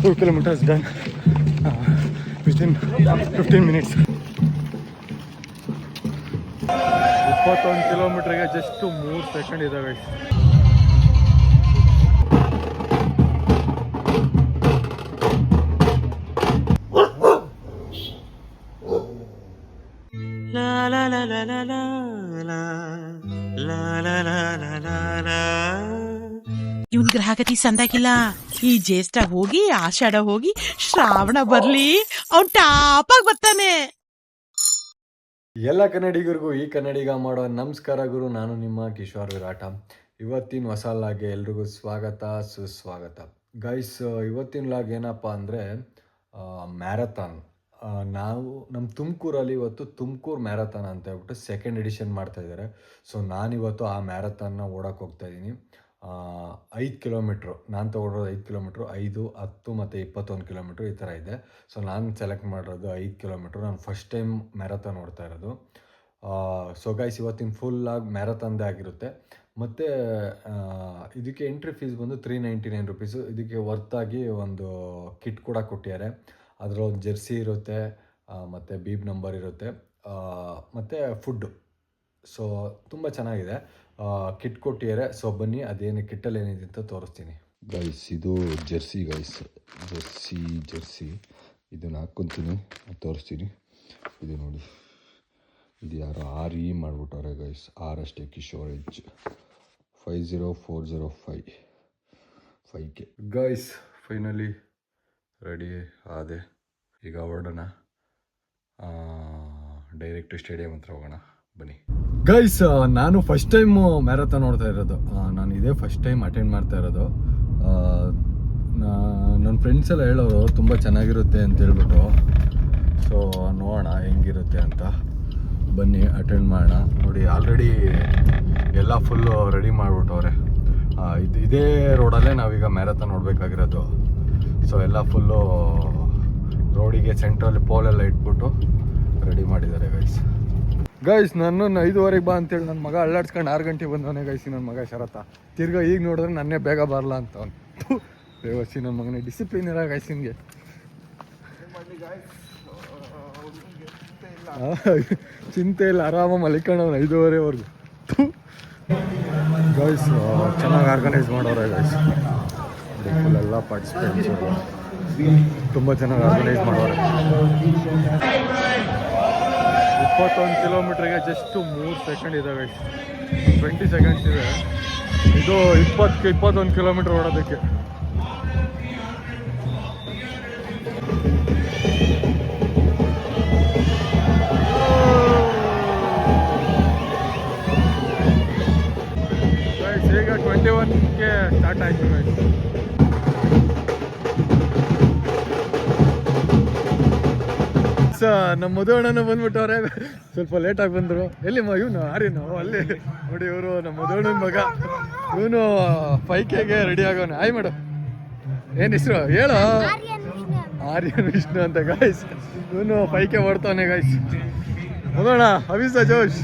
Two kilometres done within fifteen minutes ಇಪ್ಪತ್ತೊಂದು ಕಿಲೋಮೀಟರ್ಗೆ just ಮೂರು ಸೆಕೆಂಡ್ ಇದ್ದಾವೆ ಇವನ್ ಗ್ರಹಗತಿ ಸಂದಾಗಿಲ್ಲ ಈ ಜ್ಯೇಷ್ಠ ಹೋಗಿ, ಆಷಾಢ ಹೋಗಿ, ಶ್ರಾವಣ ಬರ್ಲಿ, ಅವ್ನ್ ಟಾಪಾಗ್ ಬರ್ತಾನೆ. ಎಲ್ಲ ಕನ್ನಡಿಗರಿಗೂ ಈ ಕನ್ನಡಿಗ ಮಾಡೋ ನಮಸ್ಕಾರ ಗುರು, ನಾನು ನಿಮ್ಮ ಕಿಶೋರ್ ವಿರಾಟ. ಇವತ್ತಿನ ಹೊಸ ಲಾಗೆ ಎಲ್ರಿಗೂ ಸ್ವಾಗತ, ಸುಸ್ವಾಗತ. ಗೈಸ್ ಇವತ್ತಿನ ಲಾಗ್ ಏನಪ್ಪ ಅಂದರೆ ಮ್ಯಾರಥಾನ್. ನಾವು ನಮ್ಮ ತುಮಕೂರಲ್ಲಿ ಇವತ್ತು ತುಮಕೂರು ಮ್ಯಾರಥಾನ್ ಅಂತ ಹೇಳ್ಬಿಟ್ಟು ಸೆಕೆಂಡ್ ಎಡಿಷನ್ ಮಾಡ್ತಾ ಇದ್ದಾರೆ ಸೊ ನಾನಿವತ್ತು ಆ ಮ್ಯಾರಥಾನ್ನ ಹೋಗ್ತಾ ಇದ್ದೀನಿ. ಐದು ಕಿಲೋಮೀಟ್ರು. ನಾನು ತೊಗೊಂಡಿರೋದು ಐದು ಕಿಲೋಮೀಟ್ರು, ಐದು, ಹತ್ತು ಮತ್ತು ಇಪ್ಪತ್ತೊಂದು ಕಿಲೋಮೀಟ್ರ್ ಈ ಥರ ಇದೆ. ಸೊ, ನಾನು ಸೆಲೆಕ್ಟ್ ಮಾಡಿರೋದು ಐದು ಕಿಲೋಮೀಟ್ರು. ನಾನು ಫಸ್ಟ್ ಟೈಮ್ ಮ್ಯಾರಥಾನ್ ಓಡ್ತಾ ಇರೋದು. ಸೊ ಗೈಸ್ ಇವತ್ತಿನ ಫುಲ್ಲಾಗಿ ಮ್ಯಾರಥಾನ್ದೇ ಆಗಿರುತ್ತೆ. ಮತ್ತು ಇದಕ್ಕೆ ಎಂಟ್ರಿ ಫೀಸ್ ಬಂದು ತ್ರೀ ನೈಂಟಿ ನೈನ್ ರುಪೀಸು ಇದಕ್ಕೆ ವರ್ತಾಗಿ ಒಂದು ಕಿಟ್ ಕೂಡ ಕೊಟ್ಟಿದ್ದಾರೆ. ಅದರ ಒಂದು ಜೆರ್ಸಿ ಇರುತ್ತೆ ಮತ್ತು ಬೀಬ್ ನಂಬರ್ ಇರುತ್ತೆ. ಮತ್ತು ಫುಡ್ಡು ಸೊ ತುಂಬ ಚೆನ್ನಾಗಿದೆ. ಕಿಟ್ ಕೊಟ್ಟಿದ್ದಾರೆ. ಸೊ ಬನ್ನಿ ಅದೇನು ಕಿಟ್ಟಲ್ಲಿ ಏನಿದೆ ಅಂತ ತೋರಿಸ್ತೀನಿ. ಗೈಸ್ ಇದು ಜರ್ಸಿ ಗೈಸ್ ಜೆರ್ಸಿ ಜೆರ್ಸಿ. ಇದನ್ನು ಹಾಕ್ಕೊತೀನಿ. ತೋರಿಸ್ತೀನಿ. ಇದು ನೋಡಿ. ಇದು ಯಾರು ಆರ್ ಇ ಮಾಡಿಬಿಟ್ಟವ್ರೆ ಗೈಸ್ ಆರ್ ಅಷ್ಟೇ Kishore ಎಜ್ five zero four zero five five K guys finally ready ಆದೆ. ಈಗ ಹೊರಡೋಣ. ಡೈರೆಕ್ಟ್ ಸ್ಟೇಡಿಯಂ ಹತ್ರ ಹೋಗೋಣ. ಬನ್ನಿ. ಗೈಸ್ ನಾನು ಫಸ್ಟ್ ಟೈಮ್ ಮ್ಯಾರಥಾನ್ ನೋಡ್ತಾ ಇರೋದು. ನಾನು ಇದೇ ಫಸ್ಟ್ ಟೈಮ್ ಅಟೆಂಡ್ ಮಾಡ್ತಾ ಇರೋದು. ನನ್ನ ಫ್ರೆಂಡ್ಸ್ ಎಲ್ಲ ಹೇಳೋರು ತುಂಬ ಚೆನ್ನಾಗಿರುತ್ತೆ ಅಂತ ಹೇಳ್ಬಿಟ್ಟು. ಸೊ ನೋಡೋಣ ಹೆಂಗಿರುತ್ತೆ ಅಂತ. ಬನ್ನಿ ಅಟೆಂಡ್ ಮಾಡೋಣ. ನೋಡಿ ಆಲ್ರೆಡಿ ಎಲ್ಲ ಫುಲ್ಲು ರೆಡಿ ಮಾಡಿಬಿಟ್ಟವ್ರೆ. ಇದು, ಇದೇ ರೋಡಲ್ಲೇ ನಾವೀಗ ಮ್ಯಾರಥಾನ್ ನೋಡಬೇಕಾಗಿರೋದು. ಸೊ ಎಲ್ಲ ಫುಲ್ಲು ರೋಡಿಗೆ ಸೆಂಟ್ರಲ್ಲಿ ಪೋಲೆಲ್ಲ ಇಟ್ಬಿಟ್ಟು ರೆಡಿ ಮಾಡಿದ್ದಾರೆ ಗೈಸ್ ಗೈಸ್ ನನ್ನನ್ನು ಐದುವರೆಗೆ ಬಾ ಅಂತೇಳಿ ನನ್ನ ಮಗ ಅಳ್ಳಾಡ್ಸ್ಕೊಂಡು ಆರು ಗಂಟೆಗೆ ಬಂದವನೇ ಗೈಸಿ ನನ್ನ ಮಗ ಶರತ. ತಿರ್ಗಾ ಈಗ ನೋಡಿದ್ರೆ ನನ್ನೇ ಬೇಗ ಬರಲ್ಲ ಅಂತ ಅವನು. ಬೇವಸಿ ನನ್ನ ಮಗನೇ ಡಿಸಿಪ್ಲಿನ್ ಇರೋ ಗೈಸಿನ್ಗೆ ಚಿಂತೆ ಇಲ್ಲ, ಆರಾಮ ಮಲಿಕೊಂಡವನು ಐದೂವರೆವರೆಗೂ. ಗೈಸ್ ಚೆನ್ನಾಗಿ ಆರ್ಗನೈಸ್ ಮಾಡೋರ ಗೈಸ್ ಎಲ್ಲ ಪಾರ್ಟಿಸಿಪೇಟ್ಸ್ ತುಂಬ ಚೆನ್ನಾಗಿ ಆರ್ಗನೈಸ್ ಮಾಡೋರೆ. ಇಪ್ಪತ್ತೊಂದು ಕಿಲೋಮೀಟ್ರಿಗೆ ಜಸ್ಟ್ ಮೂರು ಸೆಕೆಂಡ್ ಇದ್ದಾವೆ ಟ್ವೆಂಟಿ ಸೆಕೆಂಡ್ಸ್ ಇದೆ. ಇದು ಇಪ್ಪತ್ತು, ಇಪ್ಪತ್ತೊಂದು ಕಿಲೋಮೀಟ್ರ್ ಓಡೋದಕ್ಕೆ. ಈಗ ಟ್ವೆಂಟಿ ಒನ್ಗೆ ಸ್ಟಾರ್ಟ್ ಆಯ್ತು ಗೈಸ್ ಸ, ನಮ್ಮ ಮದುವಣ್ಣನ ಬಂದ್ಬಿಟ್ಟವ್ರೆ ಸ್ವಲ್ಪ ಲೇಟಾಗಿ ಬಂದರು. ಎಲ್ಲಿ ಮ, ಇವನು ನಾವು ಅಲ್ಲಿ. ನೋಡಿ, ಇವರು ನಮ್ಮ ಮಧುವಣ್ಣನ ಮಗ. ಇವನು ಪೈಕೆಗೆ ರೆಡಿ ಆಗೋನು. ಆಯ್ ಮಾಡು. ಏನು ಹೆಸರು? ಹೇಳು. ಆರ್ಯನ್ ವಿಷ್ಣು ಅಂತ ಗಾಯ್ಸ್ ಇವನು ಪೈಕೆ ಕೆ ಓಡ್ತಾವನೆ ಗಾಯ್ಸ್ ಮಧುವಣ್ಣ, ಅಭಿಸ ಜೋಶ್.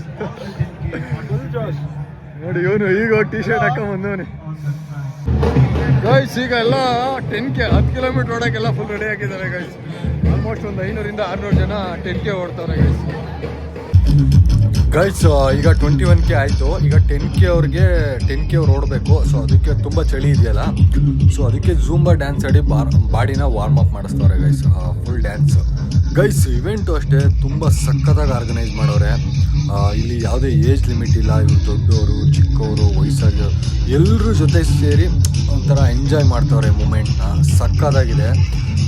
ನೋಡಿ, ಇವನು ಈಗ ಹೋಗಿ ಟಿ ಶರ್ಟ್ ಹಾಕೊಂಡ್ ಬಂದವನಿ. ಗಾಯ್ಸ್ ಈಗ ಎಲ್ಲ ಟೆನ್ ಕೆ, ಹತ್ತು ಕಿಲೋಮೀಟರ್ ಓಡೋಕ್ಕೆಲ್ಲ ಫುಲ್ ರೆಡಿ ಆಗಿದ್ದಾರೆ ಗೈಸ್ ಆಲ್ಮೋಸ್ಟ್ ಒಂದು ಐನೂರಿಂದ ಆರುನೂರು ಜನ ಟೆನ್ ಕೆ ಓಡ್ತಾರೆ ಗೈಸ್ ಈಗ ಟ್ವೆಂಟಿ ಒನ್ ಕೆ ಆಯಿತು. ಈಗ ಟೆನ್ ಕೆ ಅವ್ರಿಗೆ ಟೆನ್ ಕೆ ಅವ್ರು ಓಡಬೇಕು. ಸೊ ಅದಕ್ಕೆ ತುಂಬ ಚಳಿ ಇದೆಯಲ್ಲ? ಸೊ ಅದಕ್ಕೆ ಝೂಂಬಾ ಡ್ಯಾನ್ಸ್ ಆಡಿ ಬಾಡಿನ ವಾರ್ಮ್ ಅಪ್ ಮಾಡಿಸ್ತಾರೆ guys full dance guys event ಅಷ್ಟೇ ತುಂಬ ಸಖತ್ತಾಗಿ ಆರ್ಗನೈಸ್ ಮಾಡೋರೆ. ಇಲ್ಲಿ ಯಾವುದೇ ಏಜ್ ಲಿಮಿಟ್ ಇಲ್ಲ, ಇವರು ದೊಡ್ಡವರು ಚಿಕ್ಕವರು ವಯಸ್ಸಾಗಿರೋರು ಎಲ್ಲರ ಜೊತೆ ಸೇರಿ ಒಂಥರ ಎಂಜಾಯ್ ಮಾಡ್ತವ್ರೆ ಮೂಮೆಂಟ್ನ ಸಕ್ಕತ್ತಾಗಿದೆ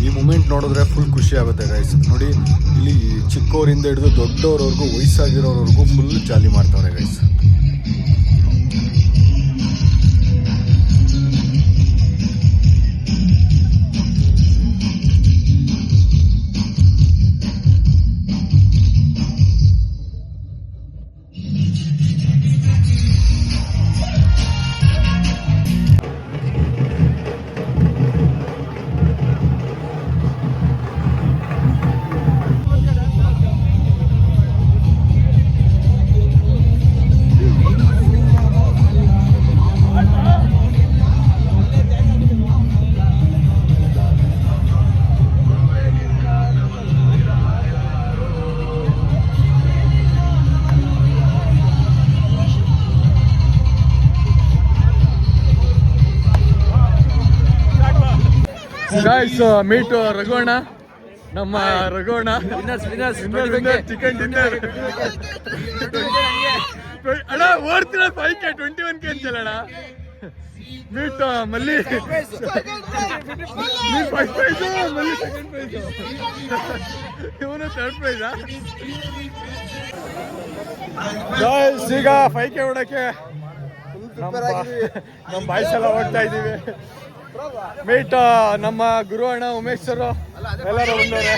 ಈ ಮೂಮೆಂಟ್ ನೋಡಿದ್ರೆ ಫುಲ್ ಖುಷಿ ಆಗುತ್ತೆ ಗೈಸ್ ನೋಡಿ, ಇಲ್ಲಿ ಚಿಕ್ಕವರಿಂದ ಹಿಡಿದು ದೊಡ್ಡವ್ರವರೆಗೂ ವಯಸ್ಸಾಗಿರೋರ್ವರೆಗೂ ಫುಲ್ ಜಾಲಿ ಮಾಡ್ತವ್ರೆ ಗೈಸ್ ಗಾಯ್ಸ್ ಮೀಟ್ ರಘುವಣ್ಣ. ನಮ್ಮ ರಘುವಣ್ಣ. ಚಿಕನ್ ಡಿನ್ನರ್ ಅಣ್ಣ ಓಡ್ತಿರ five K twenty one K ಅಂತಲ್ಲ ಮೀಟ್ ಮಲ್ಲಿ. ನೀ first prize Malli. Second prize ಇವನು ಥರ್ಡ್ ಪ್ರೈಸಾ ಗಾಯ್ಸ್ ಈಗ ಫೈವ್ ಕೆ ಹೊಡಕ್ಕೆ ನಮ್ಮ ಬಾಯ್ಸ್ ಎಲ್ಲ ಓಡ್ತಾ ಇದ್ದೀವಿ. ಮೀಟ್ ನಮ್ಮ ಗುರು ಅಣ್ಣ ಉಮೇಶ್ ಸರ್ ಎಲ್ಲರೂ ಬಂದವ್ರೆ.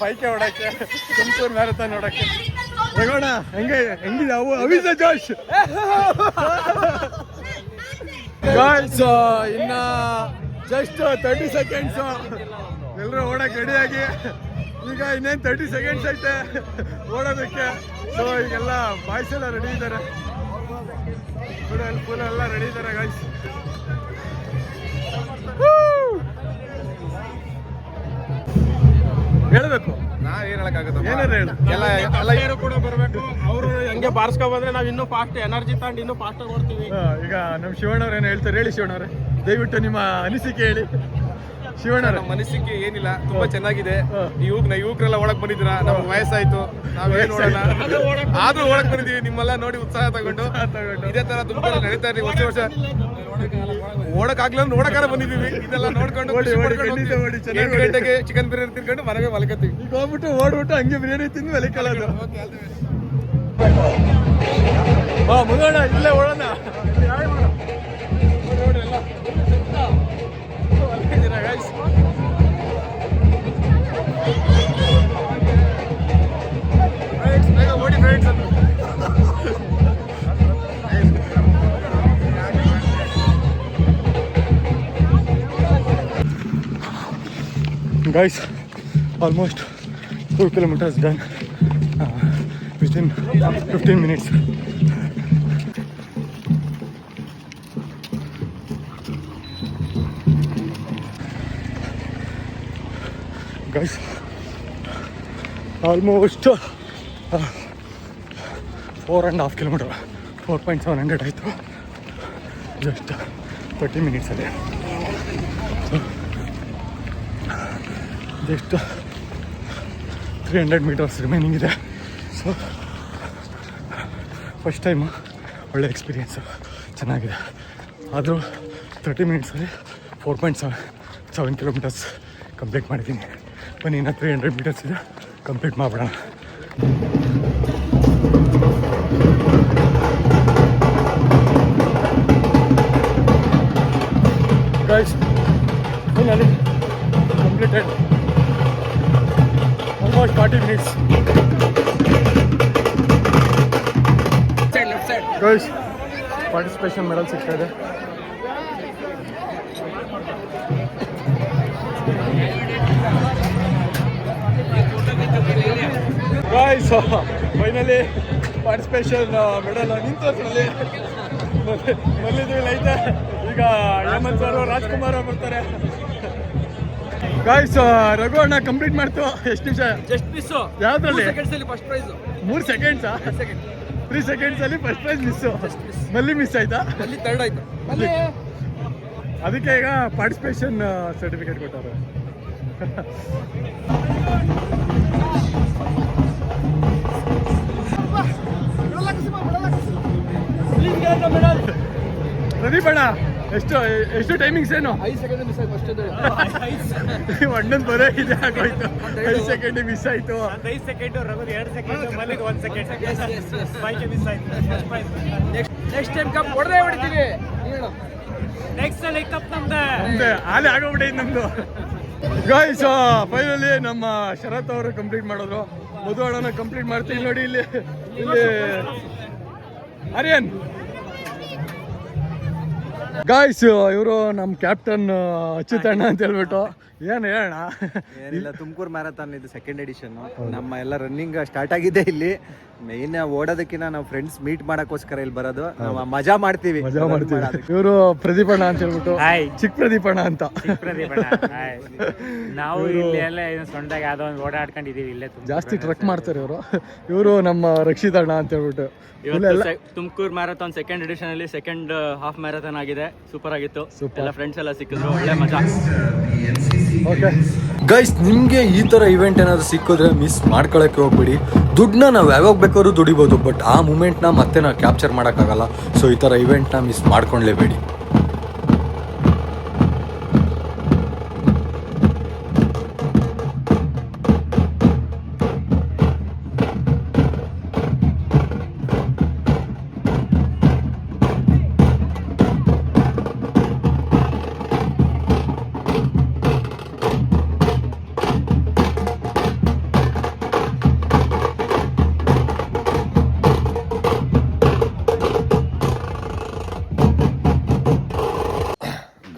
ಪೈಕೆ ಹೊಡಕ್ಕೆ ತುಮಕೂರು ಮ್ಯಾರಥಾನ್ ನೋಡಕ್ಕೆ. ಹೇಗೋಣ ಹೆಂಗೆ, ಹೆಂಗಿದೆ? ಅವು ಜೋಶ್. ಗಾಯ್ಸ್ ಇನ್ನ ಜಸ್ಟ್ ತರ್ಟಿ ಸೆಕೆಂಡ್ಸ್ ಎಲ್ಲರೂ ಓಡಕ್ಕೆ ರೆಡಿಯಾಗಿ ಈಗ ಇನ್ನೇನು ತರ್ಟಿ ಸೆಕೆಂಡ್ಸ್ ಐತೆ ಓಡೋದಕ್ಕೆ. ಸೊ ಈಗೆಲ್ಲ ಬಾಯ್ಸ್ ಎಲ್ಲ ರೆಡಿ ಇದ್ದಾರೆ. ಫುಲ್ ಎಲ್ಲ ರೆಡಿ ಇದ್ದಾರೆ ಗಾಯ್ಸ್ ಅವರು ಹಂಗೆ ಬಾರ್ಸ್ಕೊ ಬಂದ್ರೆ ನಾವ್ ಇನ್ನೂ ಫಾಸ್ಟ್ ಎನರ್ಜಿ ತಗೊಂಡು ಇನ್ನೂ ಫಾಸ್ಟ್ ಓಡ್ತೀವಿ. ಈಗ ನಮ್ ಶಿವಣ್ಣವ್ರ ಏನು ಹೇಳ್ತಾರೆ ಹೇಳಿ ಶಿವಣ್ಣವ್ರೆ. ದಯವಿಟ್ಟು ನಿಮ್ಮ ಅನಿಸಿಕೆ ಹೇಳಿ. ಶಿವಣ್ಣ ನಮ್ಮ ಮನಸ್ಸಿಗೆ ಏನಿಲ್ಲ ತುಂಬಾ ಚೆನ್ನಾಗಿದೆ. ಯುವಕ್ ಯುವಕರೆಲ್ಲ ಒಳಗ್ ಬಂದಿದ್ರ ನಮ್ಗೆ ವಯಸ್ಸಾಯ್ತು. ನಾವ್ ಏನ್ ನೋಡೋಣ ಆದ್ರೂ ಒಳಗ್ ಬಂದಿದೀವಿ ನಿಮ್ಮೆಲ್ಲ ನೋಡಿ ಉತ್ಸಾಹ ತಗೊಂಡು. ತಗೊಂಡು. ಇದೇ ತರ ತುಂಬಾ ನಡೀತಾ ಇರಿ ವರ್ಷ ವರ್ಷ ಓಡಕ್ ಆಗ್ಲ ನೋಡಕಾರ ಬಂದಿದ್ದೀವಿ. ಇದೆಲ್ಲ ನೋಡ್ಕೊಂಡು ಎಂಟು ಗಂಟೆಗೆ ಚಿಕನ್ ಬಿರಿಯಾನಿ ತಿನ್ಕೊಂಡು ಮನೆಗೆ ಮಲಕತ್ತೀವಿ. ಈಗ ಹೋಗ್ಬಿಟ್ಟು ಓಡ್ಬಿಟ್ಟು ಹಂಗೆ ಬಿರಿಯಾನಿ ತಿಂದು ಮೇಲೆ ಕಳೋದು ಹಾ ಮುಗೋಣ ಇಲ್ಲೇ ಓಡೋಣ. Guys almost two kilometres done within fifteen minutes guys almost four and half kilometre four point seven hundred ಆಯಿತು. ಜಸ್ಟ್ ತರ್ಟಿ ಮಿನಿಟ್ಸ್ ಅದೇ just three hundred metres remaining ಇದೆ. ಸೊ ಫಸ್ಟ್ ಟೈಮು ಒಳ್ಳೆ ಎಕ್ಸ್ಪೀರಿಯೆನ್ಸು ಚೆನ್ನಾಗಿದೆ. ಆದರೂ thirty ಮಿನಿಟ್ಸಲ್ಲಿ four point seven seven kilometres complete ಮಾಡಿದ್ದೀನಿ. ಬನ್ನಿ, ಇನ್ನೂ three hundred metres ಇದೆ. ಕಂಪ್ಲೀಟ್ ಮಾಡಿಬಿಡೋಣ. Almost 40 minutes participation medal ಸಿಗ್ತಾ ಇದೆ. ಗಾಯ್ಸ್ ಫೈನಲಿ ಪಾರ್ಟಿಸಿಪೇಷನ್ ಮೆಡಲ್ ನಿಂತಲ್ಲಿ ಮಲ್ಲಿದ್ವಿ ಐತೆ ಈಗ ಹೇಮಂತ್ ಸರ್ ರಾಜ್ಕುಮಾರ್ ಅವ್ರು ಬರ್ತಾರೆ. ಗಾಯ್ಸ್ ರಘು ಅಣ್ಣ ಕಂಪ್ಲೀಟ್ ಮಾಡ್ತು. ಎಷ್ಟು ನಿಮಿಷ? ಜಸ್ಟ್ ಮಿಸ್ ಯಾವ್ದ್ರಲ್ಲಿ? ಸೆಕೆಂಡ್ಸ್ ಅಲ್ಲಿ ಫಸ್ಟ್ ಪ್ರೈಸ್ ಮೂರು ಸೆಕೆಂಡ್ಸಾ ತ್ರೀ ಸೆಕೆಂಡ್ಸ್ ಅಲ್ಲಿ ಫಸ್ಟ್ ಪ್ರೈಸ್ ಮಿಸ್ಸು ಮಲ್ಲಿ ಮಿಸ್ ಆಯ್ತಾ? ಅಲ್ಲಿ ತರ್ಡ್ ಆಯ್ತು. ಅದಕ್ಕೆ ಈಗ ಪಾರ್ಟಿಸಿಪೇಷನ್ ಸರ್ಟಿಫಿಕೇಟ್ ಕೊಟ್ಟಾರೆ ಪ್ರದೀಪ್ ಅಣ್ಣ ಎಷ್ಟು ಎಷ್ಟು ಟೈಮಿಂಗ್ಸ್ ಏನು? ಐದು ಸೆಕೆಂಡ್ ಮಿಸ್ ಆಯ್ತು ಫಸ್ಟ್ ಅಣ್ಣನ್ ಬರೋ ಇದೆ ಆಗೋಯ್ತು. ಐದು ಸೆಕೆಂಡ್ ಮಿಸ್ ಆಯ್ತು. ಐದು ಸೆಕೆಂಡ್ ರಘು ಎರಡು ಸೆಕೆಂಡ್ ಮಲ್ಲಿಗೆ ಒಂದು ಸೆಕೆಂಡ್ ಫೈವ್ಗೆ ಮಿಸ್ ಆಯ್ತು. ನೆಕ್ಸ್ಟ್ ಟೈಮ್ ಕಪ್ ಹೊಡೆದೇ ಹೊಡಿತೀವಿ. ನೆಕ್ಸ್ಟ್ ಅಲ್ಲಿ ಕಪ್ ನಮ್ದೆ. ಮುಂದೆ ಆಲೆ ಆಗೋಗ್ಬಿಟ್ಟೈತೆ ನಮ್ದು. ಗಾಯ್ಸ್ ಫೈನಲಿ ನಮ್ಮ ಶರತ್ ಅವರು ಕಂಪ್ಲೀಟ್ ಮಾಡಿದ್ರು. ಮಧು ಅಣ್ಣನ ಕಂಪ್ಲೀಟ್ ಮಾಡ್ತೀವಿ ನೋಡಿ ಇಲ್ಲಿ. ಇಲ್ಲಿ ಆರ್ಯನ್ ಗಾಯ್ಸ್ ಇವರು ನಮ್ಮ ಕ್ಯಾಪ್ಟನ್ ಅಚ್ಯುತಣ್ಣ ಅಂತ ಹೇಳ್ಬಿಟ್ಟು. ಏನು ಹೇಳೋಣ ಏನಿಲ್ಲ ತುಮಕೂರು ಮ್ಯಾರಥಾನ್ ಇದು ಸೆಕೆಂಡ್ ಎಡಿಷನ್ ನಮ್ಮ ಎಲ್ಲ ರನ್ನಿಂಗ್ ಸ್ಟಾರ್ಟ್ ಆಗಿದೆ ಇಲ್ಲಿ. ಮೇನ್ ಓಡೋದಕ್ಕಿಂತ ನಾವು ಫ್ರೆಂಡ್ಸ್ ಮೀಟ್ ಮಾಡಕ್ಕೋಸ್ಕರ ಇಲ್ಲಿ ಬರೋದು. ನಾವು ಮಜಾ ಮಾಡ್ತೀವಿ. ಮಜಾ ಮಾಡ್ತೀವಿ. ಇವರು ಪ್ರದೀಪಣ್ಣ ಅಂತ ಹೇಳ್ಬಿಟ್ಟು. ಹಾಯ್ ಚಿಕ್ಕ ಪ್ರದೀಪಣ್ಣ ಅಂತ. ಪ್ರದೀಪಣ್ಣ ಹಾಯ್. ನಾವು ಇಲ್ಲಿ ಎಲ್ಲ ಸೊಂಡಾಗ ಒಂದು ಓಡಾಡ್ಕೊಂಡಿದೀವಿ ಇಲ್ಲೇ ಜಾಸ್ತಿ ಟ್ರಕ್ ಮಾಡ್ತಾರೆ ಇವರು. ಇವರು ನಮ್ಮ ರಕ್ಷಿತಣ್ಣ ಅಂತ ಹೇಳ್ಬಿಟ್ಟು. ತುಮಕೂರು ಮ್ಯಾರಥಾನ್ ಸೆಕೆಂಡ್ ಎಡಿಷನ್ ಅಲ್ಲಿ ಸೆಕೆಂಡ್ ಹಾಫ್ ಮ್ಯಾರಥಾನ್ ಆಗಿದೆ. ಸೂಪರ್ ಆಗಿತ್ತು. ಎಲ್ಲ ಫ್ರೆಂಡ್ಸ್ ಎಲ್ಲ ಸಿಕ್ಕಿದ್ರು. ಒಳ್ಳೆ ಮಜಾ. ಗೈಸ್ ನಿಮಗೆ ಈ ಥರ ಇವೆಂಟ್ ಏನಾದರೂ ಸಿಕ್ಕಿದ್ರೆ ಮಿಸ್ ಮಾಡ್ಕೊಳಕ್ಕೆ ಹೋಗ್ಬಿಡಿ. ದುಡ್ಡನ್ನ ನಾವು ಯಾವಾಗ ಬೇಕಾದ್ರೂ ದುಡಿಬೋದು ಬಟ್ ಆ ಮೂಮೆಂಟ್ನ ಮತ್ತೆ ನಾವು ಕ್ಯಾಪ್ಚರ್ ಮಾಡೋಕ್ಕಾಗಲ್ಲ. ಸೊ ಈ ಥರ ಇವೆಂಟ್ನ ಮಿಸ್ ಮಾಡ್ಕೊಳ್ಲೇಬೇಡಿ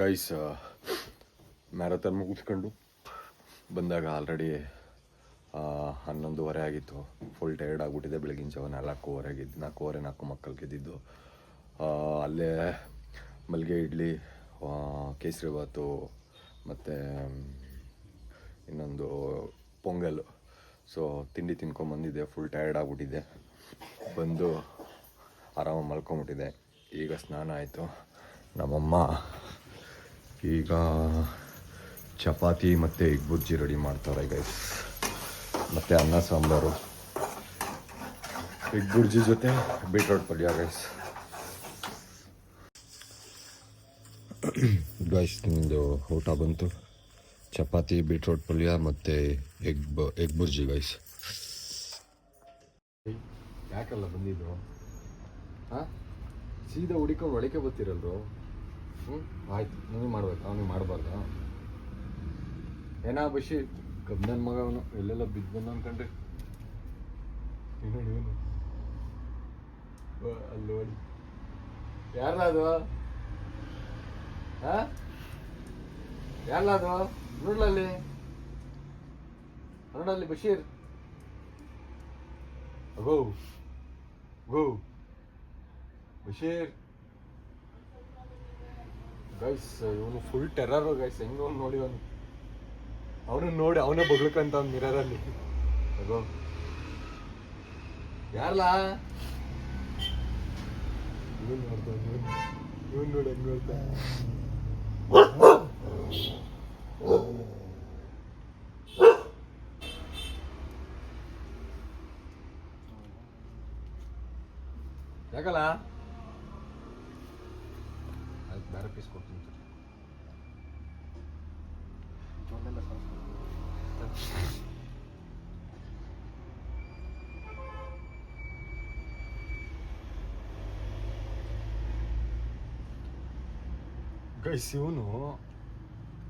ಗೈಸ್ ಮ್ಯಾರಥಾನ್ ಮುಗಿಸ್ಕೊಂಡು ಬಂದಾಗ ಆಲ್ರೆಡಿ ಹನ್ನೊಂದುವರೆ ಆಗಿತ್ತು. ಫುಲ್ ಟೈರ್ಡ್ ಆಗಿಬಿಟ್ಟಿದೆ ಬೆಳಗಿನ ಜಾವ. ನಾಲ್ಕೂವರೆ ಆಗಿದ್ದು ನಾಲ್ಕೂವರೆ, ನಾಲ್ಕು ಮಕ್ಕಳು ಗೆದ್ದಿದ್ದು. ಅಲ್ಲೇ ಮಲ್ಲಿಗೆ ಇಡ್ಲಿ ಕೇಸರಿ ಭಾತು ಮತ್ತು, ಇನ್ನೊಂದು ಪೊಂಗಲ್. ಸೊ ತಿಂಡಿ ತಿನ್ಕೊಂಬಂದಿದ್ದೆ ಫುಲ್ ಟಯರ್ಡ್ ಆಗಿಬಿಟ್ಟಿದ್ದೆ ಬಂದು ಆರಾಮಾಗಿ ಮಲ್ಕೊಂಬಿಟ್ಟಿದೆ ಈಗ ಸ್ನಾನ ಆಯಿತು. ನಮ್ಮಮ್ಮ ಈಗ ಚಪಾತಿ ಮತ್ತು ಎಗ್ ಬುರ್ಜಿ ರೆಡಿ ಮಾಡ್ತಾರೆ ಗೈಸ್ ಮತ್ತು ಅನ್ನ ಸಾಂಬಾರು. ಎಗ್ ಬುರ್ಜಿ ಜೊತೆ ಬೀಟ್ರೋಟ್ ಪಲ್ಯ ಗೈಸ್ ಗೈಸ್ ನಿಮ್ಮದು ಊಟ ಬಂತು. ಚಪಾತಿ ಬೀಟ್ರೋಟ್ ಪಲ್ಯ ಮತ್ತು ಎಗ್ ಬ, ಎಗ್ ಬುರ್ಜಿ ಗೈಸ್ ಯಾಕಲ್ಲ ಬಂದಿದ್ದು? ಹಾಂ? ಸೀದಾ ಹುಡಿಕೊಂಡು ಒಳಗೆ ಬರ್ತಿರಲ್ರು? ಆಯ್ತು ನೀವೇ ಮಾಡ್ಬೇಕು, ಅವನಿಗೆ ಮಾಡಬಾರ್ದ. ಏನಾ ಬಶಿ ಕಬ್ಬನ ಮಗ ಅವನು ಎಲ್ಲೆಲ್ಲ ಬಿದ್ದು ಬಂದ ಅನ್ಕೊಂಡ್ರಿ ನೋಡಿ ಅಲ್ಲಿ ನೋಡಿ ಅದು? ನೋಡ್ಲಲ್ಲಿ? ನೋಡಲ್ಲಿ Basheer? Go go Basheer. Guys ಇವನು ಫುಲ್ ಟೆರರ್ ಗೈಸ್ ಹೆಂಗ ನೋಡಿ ಅವನು. ಅವನು ನೋಡಿ, ಅವನೇ ಬಗ್ಲಕ್ಕಂತ ಮಿರರ್ ಅಲ್ಲಿ. ಯಾರಲ್ಲ ಇವನ್ ನೋಡ್ತಾ, ಇವನ್ ನೋಡಿ ಹೆಂಗ್ ಯಾಕಲ್ಲ ಆಯ್ತು ಬೇರೆ ಪೀಸ್ ಕೊಡ್ತೀನಿ ತಡಿ. ಗೈಸ್, ಇವನು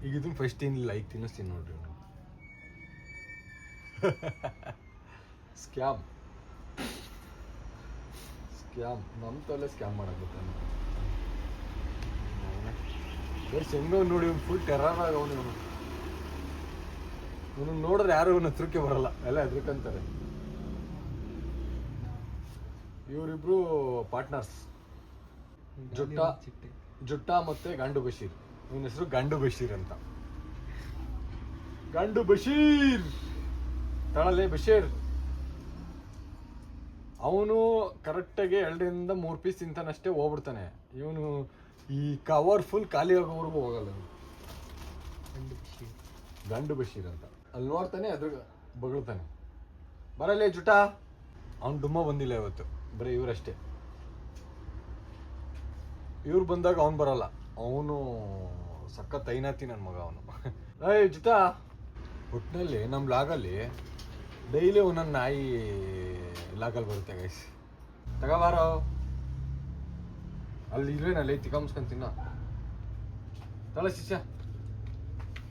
ಈಗ ಇದನ್ನ ಫಸ್ಟ್ ಏನು ಲೈಕ್ ತಿನ್ನಿಸ್ತೀನಿ ನೋಡ್ರಿ ಸ್ಕ್ಯಾಮ್ ಸ್ಕ್ಯಾಮ್ ನಮ್ಮ ತಲೆ ಸ್ಕ್ಯಾಮ್ ಮಾಡಕ್ಕೆ ಗೈಸ್, ಹೆಂಗೋ ನೋಡಿ ಫುಲ್ ಟೆರರ್ ಆಗವನು ಇವನು. ಇವನು ನೋಡಿದ್ರೆ ಯಾರು ಇವನು ಹತ್ರಕ್ಕೆ ಬರಲ್ಲ, ಎಲ್ಲ ಹೆದರ್ಕಂತಾರೆ. ಇವರಿಬ್ರು ಪಾರ್ಟ್ನರ್ಸ್ ಜುಟ್ಟ. ಜುಟ್ಟ ಮತ್ತೆ ಗಂಡು ಬಶೀರ್. ಇವನ ಹೆಸರು ಗಂಡು ಬಶೀರ್ ಅಂತ. ಗಂಡು ಬಶೀರ್! ತಳಲೆ ಬಶೀರ್. ಅವನು ಕರೆಕ್ಟಾಗಿ ಎರಡರಿಂದ ಮೂರು ಪೀಸ್ ತಿಂತಾನಷ್ಟೇ ಹೋಗ್ಬಿಡ್ತಾನೆ. ಇವನು ಈ ಕವರ್ ಫುಲ್ ಖಾಲಿ ಆಗೋವರೆಗೂ ಹೋಗಲ್ಲ ಅವ್ನು. ಗಂಡು ಬಶೀರ್. ಅಂತ. ಅಲ್ಲಿ ನೋಡ್ತಾನೆ ಅದ್ರ ಬಗಳ್ತಾನೆ. ಬರಲ್ಲೇ ಜುಟ ಅವ್ನು ಡುಮ್ಮ ಬಂದಿಲ್ಲ ಇವತ್ತು. ಬರೀ ಇವರಷ್ಟೇ. ಇವ್ರು ಬಂದಾಗ ಅವ್ನು ಬರಲ್ಲ. ಅವನು ಸಖತ್ ಐನಾತಿ ನನ್ನ ಮಗ ಅವನು. ಏಯ್, ಜುತಾ. ಒಟ್ಟಿನಲ್ಲಿ ನಮ್ಮ ಲಾಗಲ್ಲಿ ಡೈಲಿ ಒಂದೊಂದು ನಾಯಿ ಲಾಗಲ್ಲಿ ಬರುತ್ತೆ ಗೈಸ್ ತಗೋಬಾರೋ. ಅಲ್ಲಿ ಇಲ್ವೇನಲ್ಲಿ ಐತಿ ತಿನ್ನ. ತಳ ಶಿಷ್ಯ.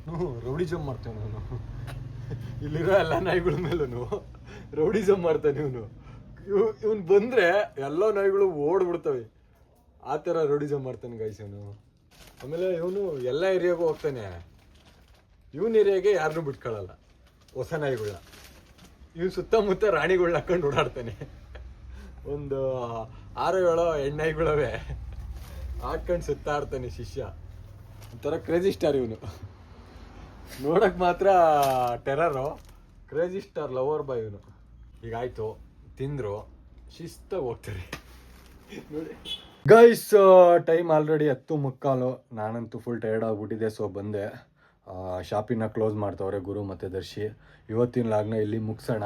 ಹ್ಞೂ ರೌಡಿಸಮ್ ಮಾಡ್ತೇವೆ ನಾನು. ಇಲ್ಲಿರೋ ಎಲ್ಲ ನಾಯಿಗಳ ಮೇಲೂ ರೌಡಿಸಮ್ ಮಾಡ್ತಾನೆ ಇವನು. ಇವ್ ಇವನು ಬಂದರೆ ಎಲ್ಲ ನಾಯಿಗಳು ಓಡ್ಬಿಡ್ತವೆ. ಆ ಥರ ರೌಡಿಸಮ್ ಮಾಡ್ತಾನೆ ಗೈಸ್ ಇವನು. ಆಮೇಲೆ ಇವನು ಎಲ್ಲ ಏರಿಯಾಗೂ ಹೋಗ್ತಾನೆ. ಇವನ್ ಏರಿಯಾಗೆ ಯಾರನ್ನೂ ಬಿಟ್ಕೊಳ್ಳಲ್ಲ ಹೊಸ ನಾಯಿಗಳನ್ನ ಇವ್ನು ಸುತ್ತಮುತ್ತ ರಾಣಿಗಳನ್ನ ಹಾಕೊಂಡು ಓಡಾಡ್ತಾನೆ. ಒಂದು ಆರು ಏಳೋ ಹೆಣ್ಣಾಯಿಗಳವೆ ಹಾಕೊಂಡು ಸುತ್ತಾಡ್ತಾನೆ ಶಿಷ್ಯ. ಒಂಥರ ಕ್ರೇಜಿ ಸ್ಟಾರ್ ಇವನು. ನೋಡಕ್ ಮಾತ್ರ terror crazy star lover boy ಇವನು. ಈಗಾಯಿತು ತಿಂದ್ರು. ಶಿಸ್ತಾಗಿ ಹೋಗ್ತಾರೆ. ನೋಡಿ. ಗೈಸ್ ಟೈಮ್ ಆಲ್ರೆಡಿ ಹತ್ತು ಮುಕ್ಕಾಲು. ನಾನಂತೂ ಫುಲ್ ಟೈರ್ಡ್ ಆಗಿಬಿಟ್ಟಿದೆ ಸೊ ಬಂದೆ. ಶಾಪಿನ ಕ್ಲೋಸ್ ಮಾಡ್ತವ್ರೆ ಗುರು ಮತ್ತು ದರ್ಶಿ. ಇವತ್ತಿನ ಲಾಗ್ನ ಇಲ್ಲಿ ಮುಗಿಸೋಣ.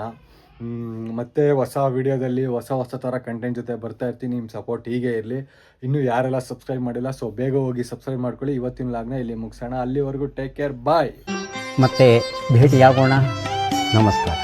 ಮತ್ತೆ ಹೊಸ ವಿಡಿಯೋದಲ್ಲಿ ಹೊಸ ಹೊಸ ಥರ ಕಂಟೆಂಟ್ ಜೊತೆ ಬರ್ತಾ ಇರ್ತೀನಿ. ನಿಮ್ಮ ಸಪೋರ್ಟ್ ಹೀಗೆ ಇರಲಿ. ಇನ್ನೂ ಯಾರೆಲ್ಲ ಸಬ್ಸ್ಕ್ರೈಬ್ ಮಾಡಿಲ್ಲ ಸೊ ಬೇಗ ಹೋಗಿ ಸಬ್ಸ್ಕ್ರೈಬ್ ಮಾಡ್ಕೊಳ್ಳಿ. ಇವತ್ತಿನ ಲಾಗ್ನ ಇಲ್ಲಿ ಮುಗಿಸೋಣ. ಅಲ್ಲಿವರೆಗೂ ಟೇಕ್ ಕೇರ್ ಬಾಯ್ ಮತ್ತೆ ಭೇಟಿಯಾಗೋಣ. ನಮಸ್ಕಾರ.